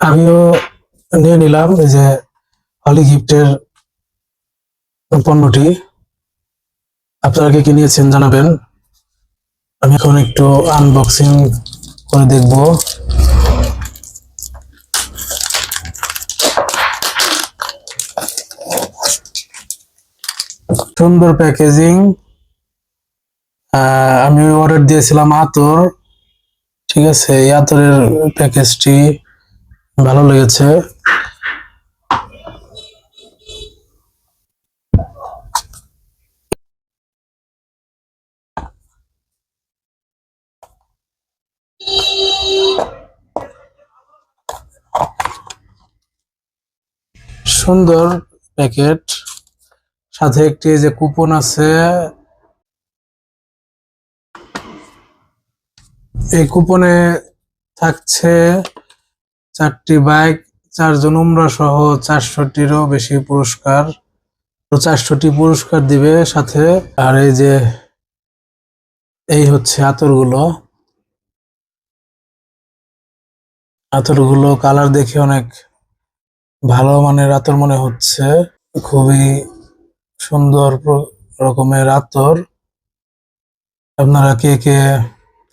আমিও নিয়ে নিলাম এই যে হলি গিফটের পণ্যটি। আপনারা কে নিয়েছেন জানাবেন। আমি এখন একটু আনবক্সিং করে দেখব। সুন্দর প্যাকেজিং আমি অর্ডার দিয়েছিলাম আতর। ঠিক আছে, এই আতরের প্যাকেজটি ভালো লেগেছে। সুন্দর প্যাকেট। সাথে একটি যে কুপন আছে এই কুপনে থাকছে চারটি বাইক, চারজন উমরা সহ চারশোটিরও বেশি পুরস্কার। চারশোটি পুরস্কার দিবে সাথে, আর এই যে এই হচ্ছে আতরগুলো। আতরগুলো কালার দেখে অনেক ভালো মানের আতর মনে হচ্ছে। খুবই সুন্দর রকমের আতর। আপনারা কে কে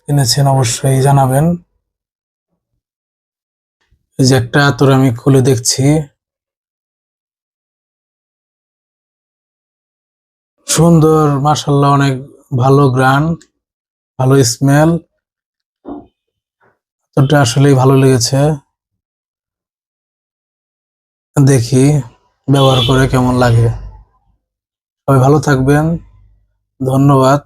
কিনেছেন অবশ্যই জানাবেন। এই যে একটা আতর আমি খুলে দেখছি। সুন্দর মাসাল্লাহ অনেক ভালো গ্রান, ভালো স্মেল আতরটা আসলেই ভালো লেগেছে। দেখি, ব্যবহার করে কেমন লাগে। সবাই ভালো থাকবেন। ধন্যবাদ।